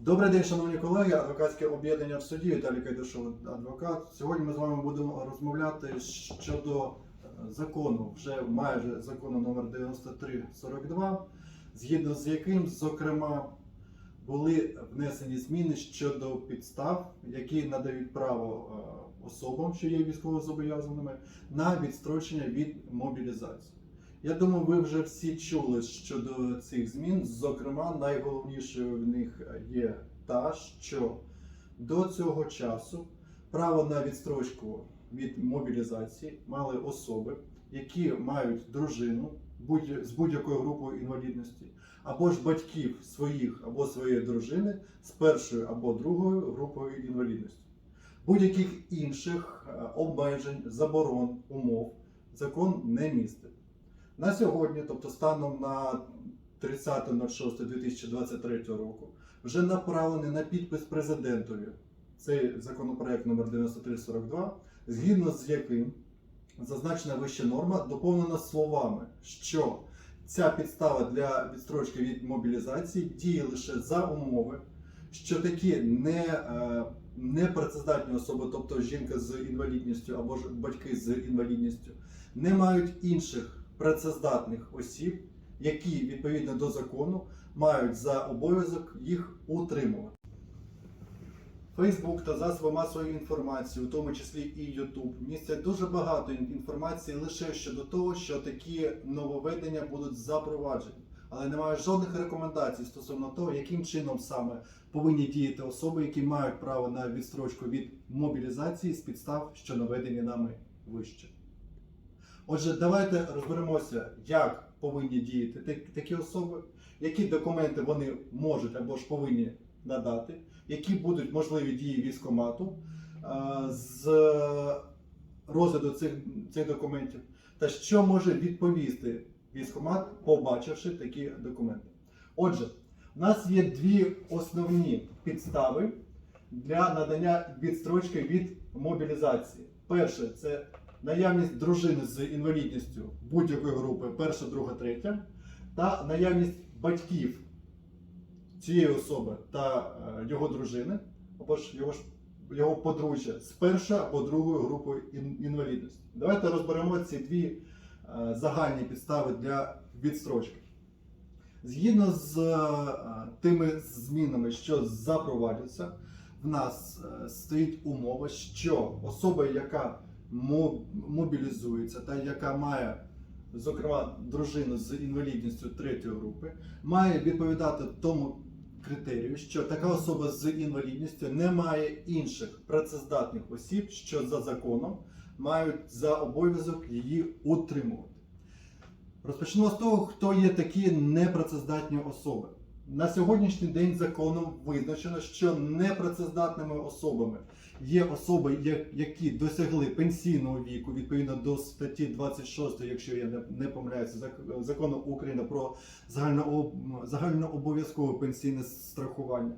Добрий день, шановні колеги, адвокатське об'єднання в суді Віталій Кайдашов, адвокат. Сьогодні ми з вами будемо розмовляти щодо е, закону, вже майже закону номер 9342, згідно з яким, зокрема, були внесені зміни щодо підстав, які надають право е, особам, що є військовозобов'язаними, на відстрочення від мобілізації. Я думаю, ви вже всі чули щодо цих змін. Зокрема, найголовнішою в них є та, що до цього часу право на відстрочку від мобілізації мали особи, які мають дружину з будь-якою групою інвалідності, або ж батьків своїх або своєї дружини з першою або другою групою інвалідності. Будь-яких інших е, обмежень, заборон, умов закон не містить. На сьогодні, тобто станом на 30.06.2023 року, вже направлений на підпис президентові цей законопроект номер 9342, згідно з яким зазначена вища норма доповнена словами, що ця підстава для відстрочки від мобілізації діє лише за умови, що такі не, е, непрацездатні особи, тобто жінка з інвалідністю або ж батьки з інвалідністю, не мають інших працездатних осіб, які відповідно до закону мають за обов'язок їх утримувати. Фейсбук та засоби масової інформації, у тому числі і YouTube, містять дуже багато інформації лише щодо того, що такі нововведення будуть запроваджені, але немає жодних рекомендацій стосовно того, яким чином саме повинні діяти особи, які мають право на відстрочку від мобілізації з підстав, що наведені нами вище. Отже, давайте розберемося, як повинні діяти такі особи, які документи вони можуть або ж повинні надати, які будуть можливі дії військомату е, з розгляду цих, цих документів, та що може відповісти військомат, побачивши такі документи. Отже, у нас є дві основні підстави для надання відстрочки від мобілізації. Перше це наявність дружини з інвалідністю будь-якої групи, перша, друга, третя, та наявність батьків цієї особи та е, його дружини, або ж його його подружжя з першої або другої групи ін- інвалідності. Давайте розберемо ці дві е, загальні підстави для відстрочки. Згідно з е, тими змінами, що запроваджуються, в нас стоїть умова, що особа, яка мобілізується та яка має, зокрема, дружину з інвалідністю третьої групи, має відповідати тому критерію, що така особа з інвалідністю не має інших працездатних осіб, що за законом мають за обов'язок її утримувати. Розпочнемо з того, хто є такі непрацездатні особи. На сьогоднішній день законом визначено, що непрацездатними особами є особи, які досягли пенсійного віку відповідно до статті 26, якщо я не, помиляюся, закону України про загальнообов'язкове пенсійне страхування.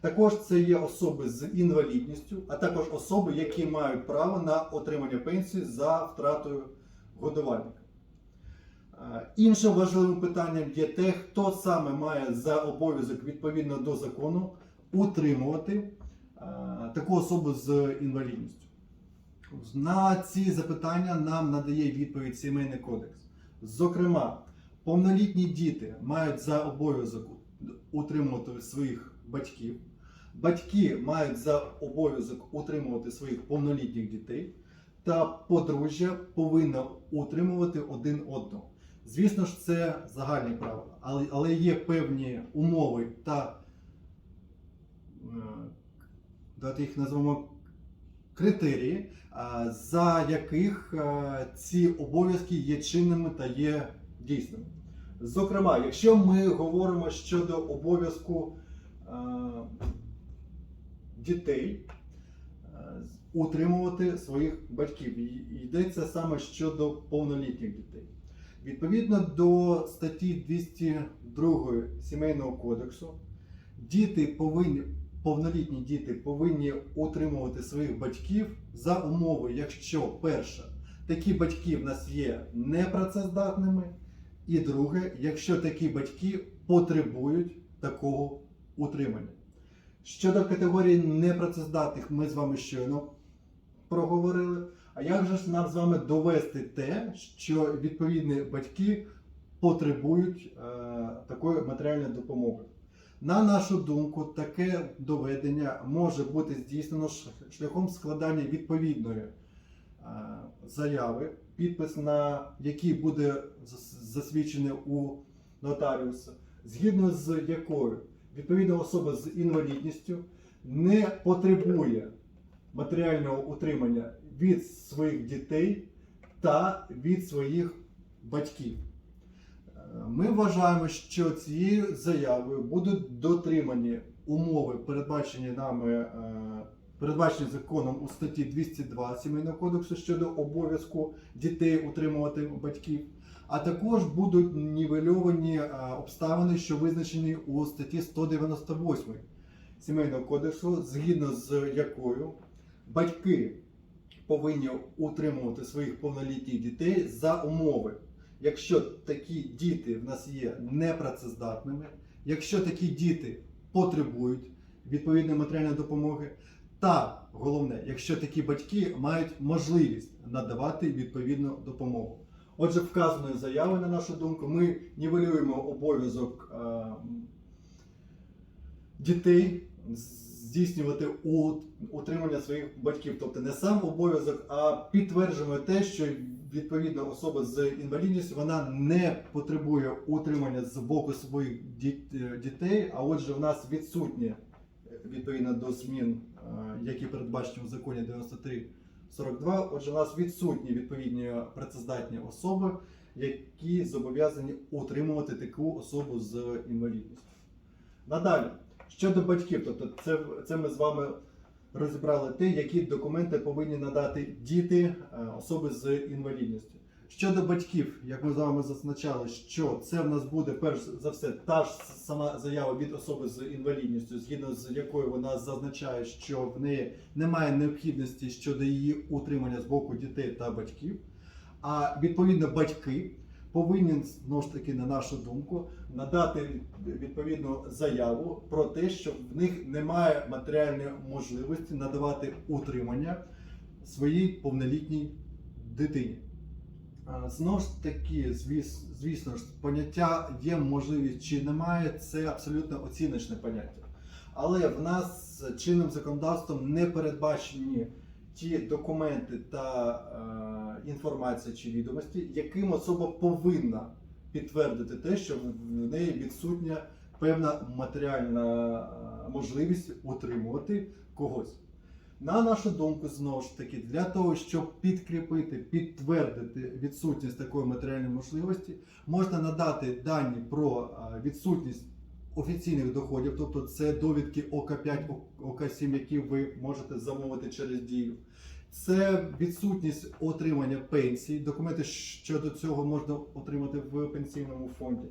Також це є особи з інвалідністю, а також особи, які мають право на отримання пенсії за втратою годувальника. Іншим важливим питанням є те, хто саме має за обов'язок відповідно до закону утримувати таку особу з інвалідністю. На ці запитання нам надає відповідь Сімейний кодекс. Зокрема, повнолітні діти мають за обов'язок утримувати своїх батьків, батьки мають за обов'язок утримувати своїх повнолітніх дітей, та подружжя повинно утримувати один одного. Звісно ж, це загальні правила, але, але є певні умови та е, давайте їх назвемо критерії, за яких ці обов'язки є чинними та є дійсними. Зокрема, якщо ми говоримо щодо обов'язку дітей утримувати своїх батьків, йдеться саме щодо повнолітніх дітей. Відповідно до статті 202 Сімейного кодексу, діти повинні, повнолітні діти повинні утримувати своїх батьків за умови, якщо перше, такі батьки в нас є непрацездатними, і друге, якщо такі батьки потребують такого утримання. Щодо категорії непрацездатних, ми з вами щойно проговорили. А як же ж нам з вами довести те, що відповідні батьки потребують е, такої матеріальної допомоги? На нашу думку, таке доведення може бути здійснено шляхом складання відповідної е, заяви, підпис на якій буде засвідчений у нотаріуса, згідно з якою відповідна особа з інвалідністю не потребує матеріального утримання від своїх дітей та від своїх батьків. Ми вважаємо, що цією заявою будуть дотримані умови, передбачені нами, е, передбачені законом у статті 202 Сімейного кодексу щодо обов'язку дітей утримувати батьків, а також будуть нівельовані е, обставини, що визначені у статті 198 Сімейного кодексу, згідно з якою батьки повинні утримувати своїх повнолітніх дітей за умови, якщо такі діти в нас є непрацездатними, якщо такі діти потребують відповідної матеріальної допомоги, та головне, якщо такі батьки мають можливість надавати відповідну допомогу. Отже, вказаною заявою, на нашу думку, ми нівелюємо обов'язок е, дітей здійснювати утримання своїх батьків. Тобто не сам обов'язок, а підтверджуємо те, що відповідна особа з інвалідністю вона не потребує утримання з боку своїх е, дітей, а отже, в нас відсутні е, відповідно до змін, е, які передбачені в законі 9342, Отже, у нас відсутні відповідні працездатні особи, які зобов'язані утримувати таку особу з інвалідністю. Надалі, щодо батьків, тобто це, це ми з вами розібрали те, які документи повинні надати діти, е, особи з інвалідністю. Щодо батьків, як ми з вами зазначали, що це в нас буде перш за все та ж сама заява від особи з інвалідністю, згідно з якою вона зазначає, що в неї немає необхідності щодо її утримання з боку дітей та батьків. А відповідно батьки повинні знову ж таки, на нашу думку, надати відповідну заяву про те, що в них немає матеріальної можливості надавати утримання своїй повнолітній дитині. Знову ж таки, звісно ж, поняття є можливість чи немає, це абсолютно оціночне поняття. Але в нас чинним законодавством не передбачені ті документи та е, інформація чи відомості, яким особа повинна підтвердити те, що в неї відсутня певна матеріальна е, можливість утримувати когось. На нашу думку, знову ж таки, для того, щоб підкріпити, підтвердити відсутність такої матеріальної можливості, можна надати дані про е, відсутність офіційних доходів, тобто це довідки ОК5, ОК7, які ви можете замовити через дію. Це відсутність отримання пенсій, документи щодо цього можна отримати в пенсійному фонді.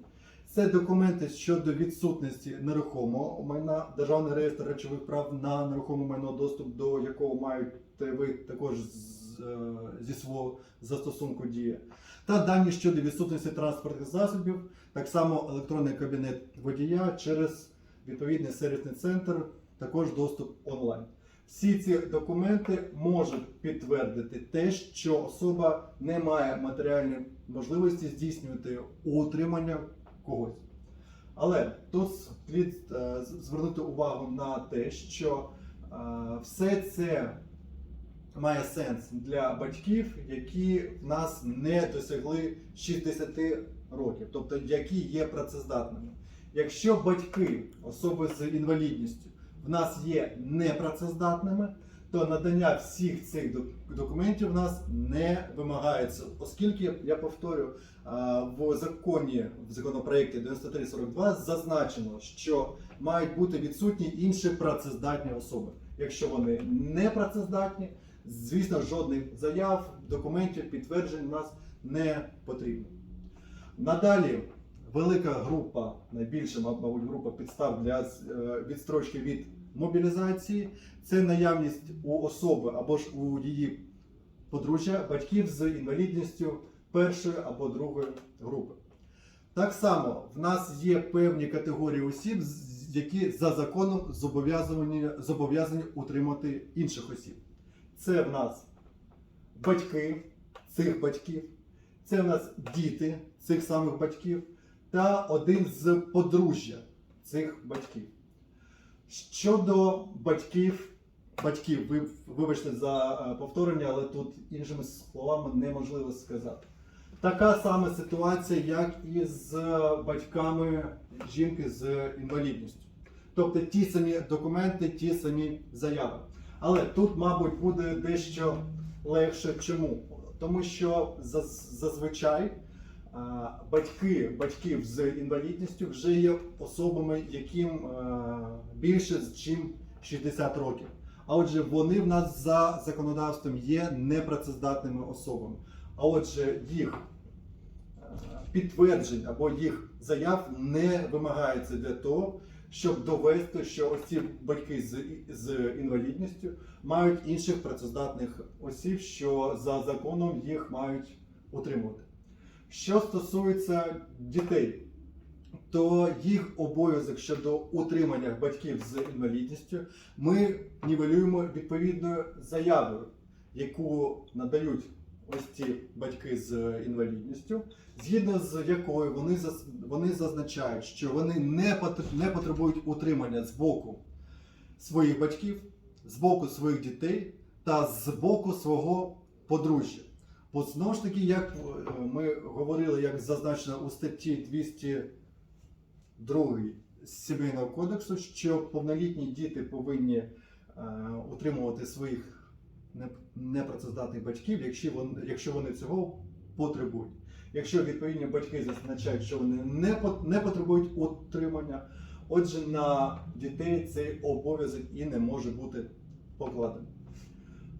Це документи щодо відсутності нерухомого майна, державний реєстр речових прав на нерухоме майно, доступ до якого мають ви також е, зі свого застосунку дія. Та дані щодо відсутності транспортних засобів, так само електронний кабінет водія через відповідний сервісний центр, також доступ онлайн. Всі ці документи можуть підтвердити те, що особа не має матеріальної можливості здійснювати утримання когось. Але тут слід е, звернути увагу на те, що е, все це має сенс для батьків, які в нас не досягли 60 років, тобто які є працездатними. Якщо батьки, особи з інвалідністю, в нас є непрацездатними, то надання всіх цих документів в нас не вимагається, оскільки я повторю, в законі в законопроекті 9342 зазначено, що мають бути відсутні інші працездатні особи. Якщо вони не працездатні, звісно, жодних заяв, документів, підтверджень у нас не потрібно. Надалі велика група, найбільша, мабуть, група підстав для е, відстрочки від мобілізації це наявність у особи або ж у її подружжя батьків з інвалідністю першої або другої групи. Так само в нас є певні категорії осіб, які за законом зобов'язані, зобов'язані утримати інших осіб. Це в нас батьки цих батьків, це в нас діти цих самих батьків та один з подружжя цих батьків. Щодо батьків, батьків, ви вибачте за е, повторення, але тут іншими словами неможливо сказати. Така сама ситуація, як і з батьками жінки з інвалідністю. Тобто ті самі документи, ті самі заяви. Але тут, мабуть, буде дещо легше. Чому? Тому що зазвичай батьки батьків з інвалідністю вже є особами, яким більше ніж 60 років. А отже, вони в нас за законодавством є непрацездатними особами. А отже, їх е, підтверджень або їх заяв не вимагається для того, щоб довести, що ось ці батьки з, з інвалідністю мають інших працездатних осіб, що за законом їх мають утримувати. Що стосується дітей, то їх обов'язок щодо утримання батьків з інвалідністю ми нівелюємо відповідною заявою, яку надають ось ці батьки з інвалідністю, згідно з якою вони, вони зазначають, що вони не, потребують утримання з боку своїх батьків, з боку своїх дітей та з боку свого подружжя. Бо знову ж таки, як е, ми говорили, як зазначено у статті 202 Сімейного кодексу, що повнолітні діти повинні е, утримувати своїх непрацездатних батьків, якщо вони, якщо вони цього потребують. Якщо відповідні батьки зазначають, що вони не, не потребують утримання, отже, на дітей цей обов'язок і не може бути покладений.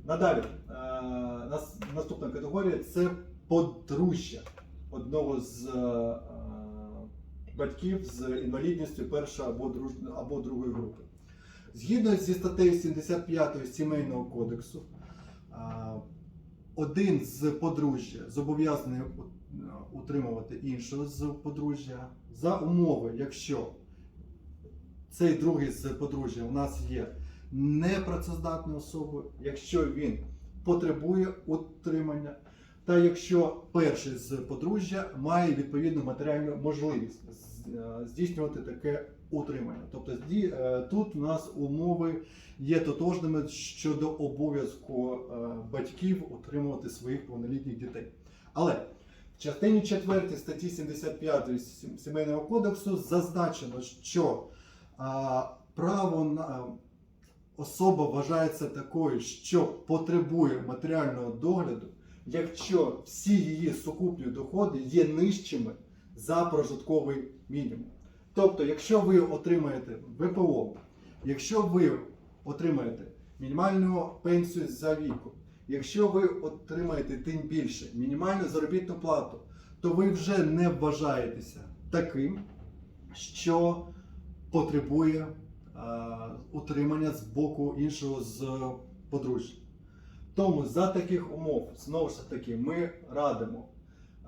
Надалі, е, наступна категорія це подружжя одного з е, батьків з інвалідністю першої або, друж... або другої групи. Згідно зі статтею 75 Сімейного кодексу, один з подружжя зобов'язаний утримувати іншого з подружжя за умови, якщо цей другий з подружжя у нас є непрацездатною особою, якщо він потребує утримання, та якщо перший з подружжя має відповідну матеріальну можливість здійснювати таке утримання. Тобто е, тут у нас умови є тотожними щодо обов'язку е, батьків утримувати своїх повнолітніх дітей. Але в частині 4 статті 75 Сімейного кодексу зазначено, що право на особа вважається такою, що потребує матеріального догляду, якщо всі її сукупні доходи є нижчими за прожитковий мінімум. Тобто, якщо ви отримаєте ВПО, якщо ви отримаєте мінімальну пенсію за віком, якщо ви отримаєте тим більше мінімальну заробітну плату, то ви вже не вважаєтеся таким, що потребує е, утримання з боку іншого з подружжя. Тому за таких умов, знову ж таки, ми радимо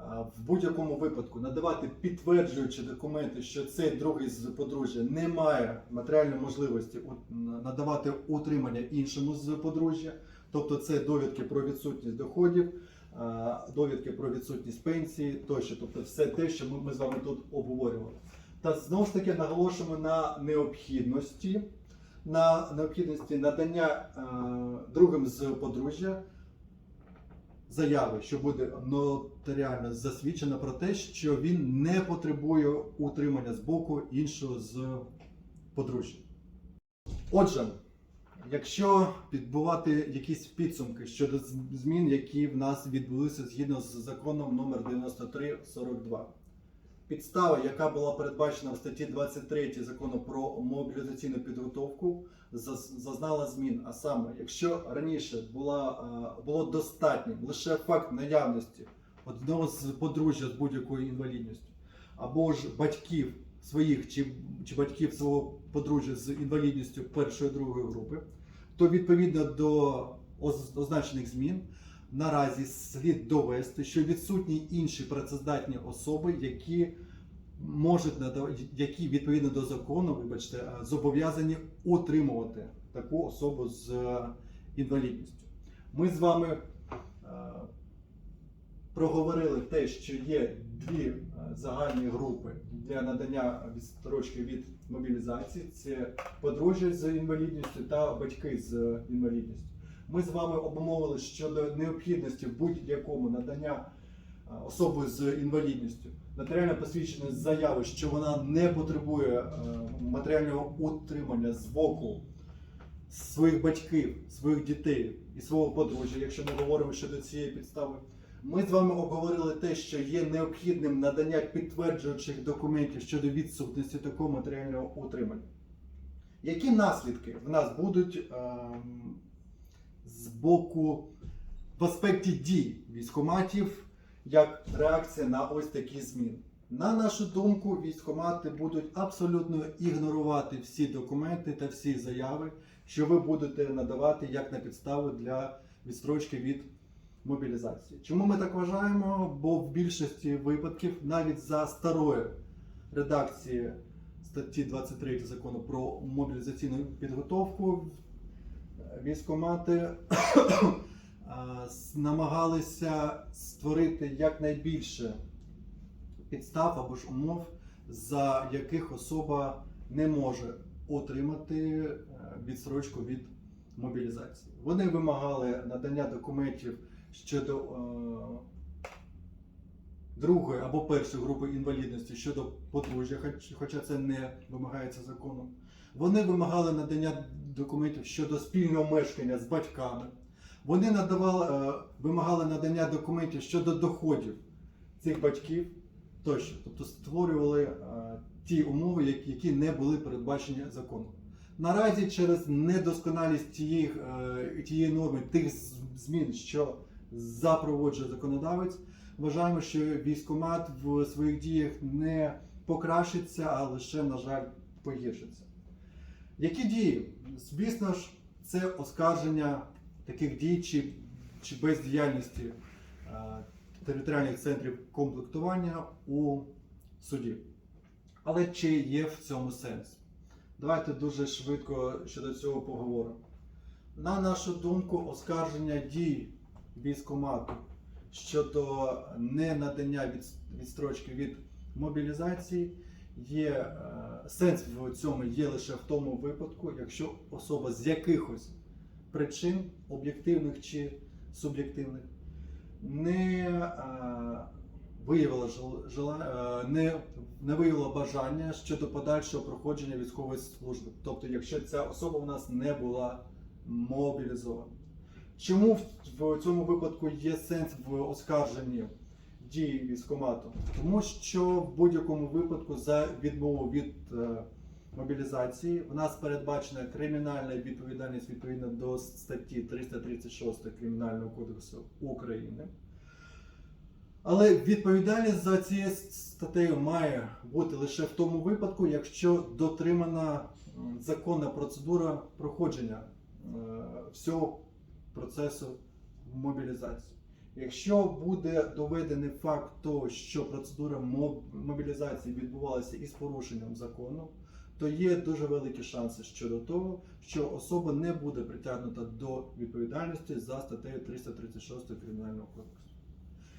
в будь-якому випадку надавати підтверджуючі документи, що цей другий з подружжя не має матеріальної можливості надавати утримання іншому з подружжя, тобто це довідки про відсутність доходів, довідки про відсутність пенсії тощо, тобто все те, що ми, з вами тут обговорювали. Та знову ж таки наголошуємо на необхідності, на необхідності надання другим з подружжя заяви, що буде нотаріально засвідчено про те, що він не потребує утримання з боку іншого з подружжя. Отже, якщо підбувати якісь підсумки щодо змін, які в нас відбулися згідно з законом номер 9342, Підстава, яка була передбачена в статті 23 закону про мобілізаційну підготовку, зазнала змін. А саме, якщо раніше була, е, було достатньо лише факт наявності одного з подружжя з будь-якою інвалідністю, або ж батьків своїх чи, чи батьків свого подружжя з інвалідністю першої другої групи, то відповідно до означених змін наразі слід довести, що відсутні інші працездатні особи, які можуть надав- які відповідно до закону, вибачте, е, зобов'язані утримувати таку особу з е, інвалідністю. Ми з вами е, проговорили те, що є дві загальні групи для надання відстрочки від мобілізації: це подружжя з інвалідністю та батьки з інвалідністю. Ми з вами обумовили щодо необхідності в будь-якому надання особою з інвалідністю нотаріально посвідченої заяви, що вона не потребує е, матеріального утримання з боку своїх батьків, своїх дітей і свого подружжя, якщо ми говоримо щодо цієї підстави. Ми з вами обговорили те, що є необхідним надання підтверджуючих документів щодо відсутності такого матеріального утримання. Які наслідки в нас будуть ем, з боку в аспекті дій військоматів як реакція на ось такі зміни? На нашу думку, військомати будуть абсолютно ігнорувати всі документи та всі заяви, що ви будете надавати як на підставу для відстрочки від мобілізації. Чому ми так вважаємо? Бо в більшості випадків, навіть за старої редакції статті 23 закону про мобілізаційну підготовку, військомати намагалися створити якнайбільше підстав або ж умов, за яких особа не може отримати е, відстрочку від мобілізації. Вони вимагали надання документів щодо е, другої або першої групи інвалідності щодо подружжя, хоча це не вимагається законом. Вони вимагали надання документів щодо спільного мешкання з батьками. Вони надавали, е, вимагали надання документів щодо доходів цих батьків тощо. Тобто створювали е, ті умови, які, не були передбачені законом. Наразі через недосконалість тієї, е, тієї норми, тих змін, що запроводжує законодавець, вважаємо, що військомат в своїх діях не покращиться, а лише, на жаль, погіршиться. Які дії? Звісно ж, це оскарження таких дій чи, чи бездіяльності е, територіальних центрів комплектування у суді. Але чи є в цьому сенс? Давайте дуже швидко щодо цього поговоримо. На нашу думку, оскарження дій військомату щодо ненадання від- відстрочки від мобілізації є е, сенс в цьому є лише в тому випадку, якщо особа з якихось причин, об'єктивних чи суб'єктивних, не виявила е, не, не виявила бажання щодо подальшого проходження військової служби. Тобто, якщо ця особа у нас не була мобілізована. Чому в цьому випадку є сенс в оскарженні дії військомату? Тому що в будь-якому випадку за відмову від е, мобілізації в нас передбачена кримінальна відповідальність відповідно до статті 336 Кримінального кодексу України. Але відповідальність за цією статтею має бути лише в тому випадку, якщо дотримана законна процедура проходження е, всього процесу мобілізації. Якщо буде доведений факт того, що процедура мобілізації відбувалася із порушенням закону, то є дуже великі шанси щодо того, що особа не буде притягнута до відповідальності за статтею 336 Кримінального кодексу.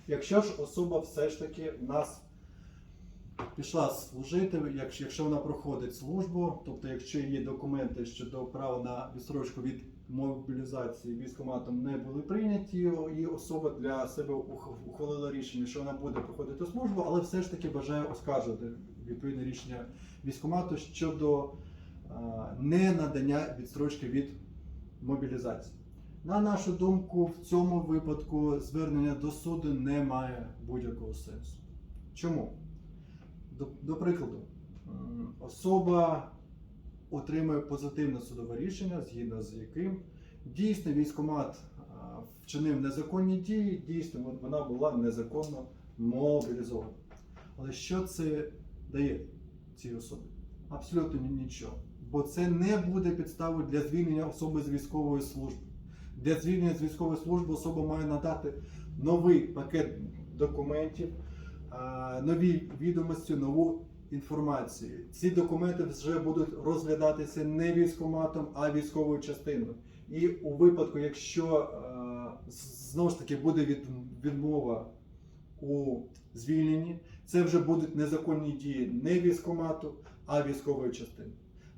Якщо ж особа все ж таки в нас пішла служити, якщо, вона проходить службу, тобто якщо є документи щодо права на відстрочку від мобілізації військкоматом не були прийняті, і особа для себе ухвалила рішення, що вона буде проходити службу, але все ж таки бажає оскаржувати відповідне рішення військкомату щодо а, ненадання відстрочки від мобілізації. На нашу думку, в цьому випадку звернення до суду не має будь-якого сенсу. Чому? До, до прикладу, особа отримує позитивне судове рішення, згідно з яким дійсно військомат вчинив незаконні дії, дійсно вона була незаконно мобілізована. Але що це дає цій особі? Абсолютно нічого. Бо це не буде підставою для звільнення особи з військової служби. Для звільнення з військової служби особа має надати новий пакет документів, нові відомості, нову інформації. Ці документи вже будуть розглядатися не військоматом, а військовою частиною. І у випадку, якщо е, знову ж таки буде відмова у звільненні, це вже будуть незаконні дії не військомату, а військової частини.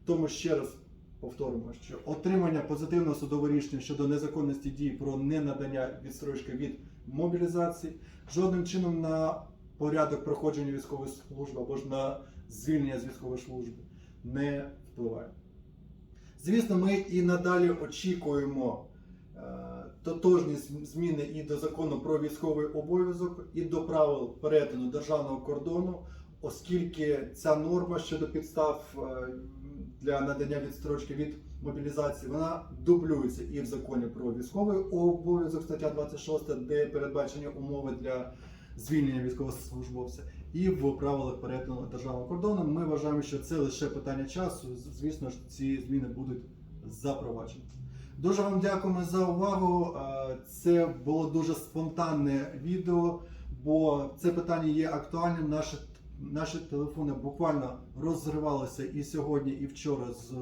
Тому ще раз повторимо, що отримання позитивного судового рішення щодо незаконності дій про ненадання відстрочки від мобілізації жодним чином на порядок проходження військової служби або ж на звільнення з військової служби не впливає. Звісно, ми і надалі очікуємо е, тотожні зміни і до закону про військовий обов'язок, і до правил перетину державного кордону, оскільки ця норма щодо підстав е, для надання відстрочки від мобілізації вона дублюється і в законі про військовий обов'язок, стаття 26, де передбачені умови для звільнення військовослужбовця, і в правилах перетину державного кордону. Ми вважаємо, що це лише питання часу. Звісно ж, ці зміни будуть запроваджені. Дуже вам дякуємо за увагу. Це було дуже спонтанне відео, бо це питання є актуальним. Наші, наші телефони буквально розривалися і сьогодні, і вчора з,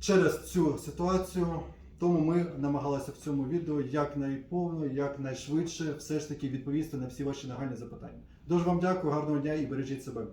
через цю ситуацію. Тому ми намагалися в цьому відео якнайповно, якнайшвидше все ж таки відповісти на всі ваші нагальні запитання. Дуже вам дякую, гарного дня і бережіть себе.